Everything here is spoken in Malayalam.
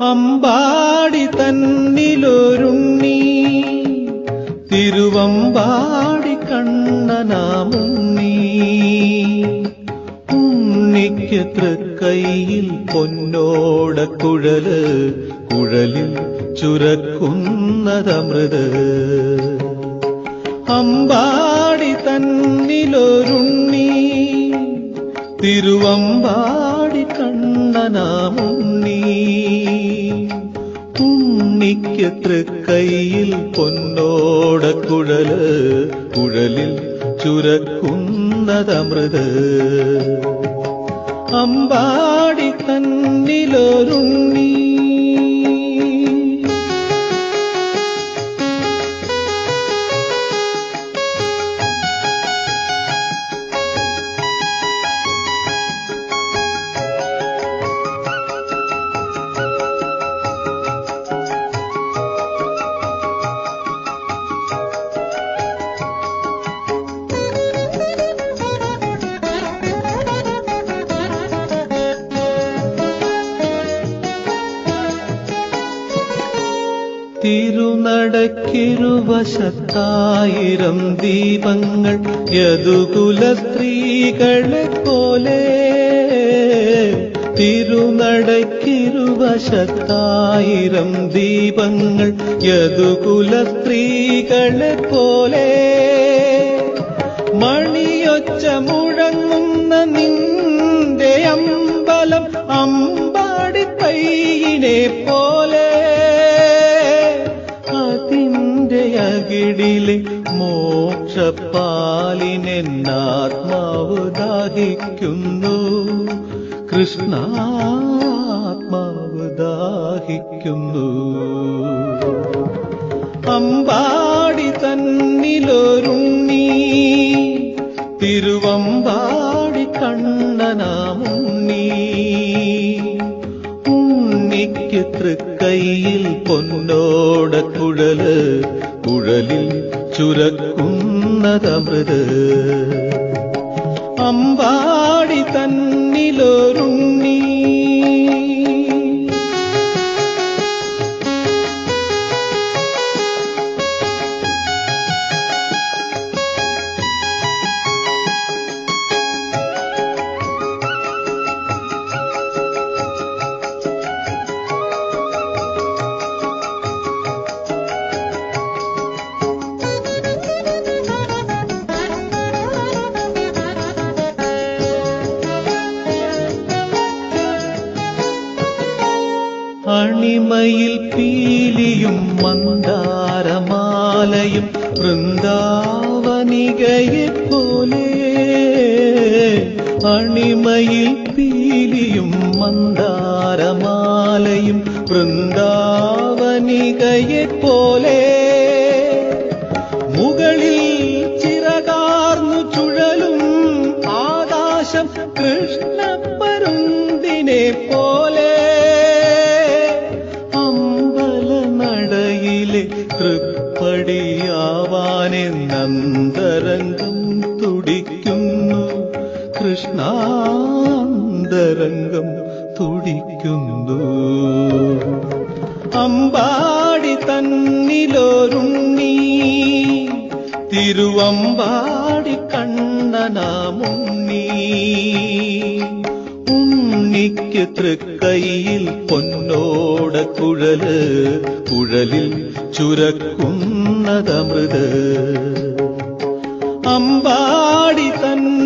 അമ്പാടി തന്നിലൊരുണ്ണി. തിരുവമ്പാടി കണ്ണനാമുണ്ണി. ഉണ്ണിക്ക് തൃക്കൈയിൽ പൊന്നോട കുഴൽ കുഴലിൽ ചുരക്കുന്നതമൃത്. അമ്പാടി തന്നിലൊരുണ്ണി. തിരുവമ്പാടി കണ്ണനാമുണ്ണി ഉണ്ണിക്കെത്ര കയ്യിൽ പൊന്നോട കുഴൽ കുഴലിൽ ചുരക്കുന്നതമൃത്. അമ്പാടി തന്നിലൊരുണ്ണി തിരുനടക്കിരുവശത്തായിരം ദീപങ്ങൾ യദുകുല സ്ത്രീകളെ പോലെ തിരുനടക്കിരുവശത്തായിരം ദീപങ്ങൾ യദുകുല സ്ത്രീകളെ പോലെ മണിയൊച്ച മുഴങ്ങുന്ന നിന്റെ അമ്പലം അമ്പാടി പയ്യിനെ പോലെ അകിടിലെ മോക്ഷപ്പാലിനെന്നാത്മാവ് ദാഹിക്കുന്നു. കൃഷ്ണാത്മാവ് ദാഹിക്കുന്നു. അമ്പാടി തന്നിലൊരുണ്ണി തിരുവമ്പാടി കണ്ണനാമുണ്ണി. ഉണ്ണിക്ക് തൃക്കൈയിൽ പൊന്നോട കുഴൽ കുഴലിൽ ചുരക്കുന്നതമൃത്. അണിമയിൽ പീലിയും മന്ദാരമാലയും വൃന്ദാവനികയെ പോലെ അണിമയിൽ പീലിയും മന്ദാരമാലയും വൃന്ദാവനികയെ പോലെ മുകളിൽ ചിറകാർന്നു ചുഴലും ആകാശം കൃഷ്ണപ്പരുന്തിനെ പോലെ തൃപ്പടിയാവാനെന്നന്തരംഗം തുടിക്കുന്നു. കൃഷ്ണാന്തരംഗം തുടിക്കുന്നു. അമ്പാടി തന്നിലോരുണ്ണി. തിരുവമ്പാടി കണ്ണനാമുണ്ണി. ഉണ്ണിക്ക് തൃക്കൈയിൽ പൊന്നോട കുഴൽ. കുഴലിൽ ചുരക്കുന്നതമൃത്. അമ്പാടി തന്നിലൊരുണ്ണി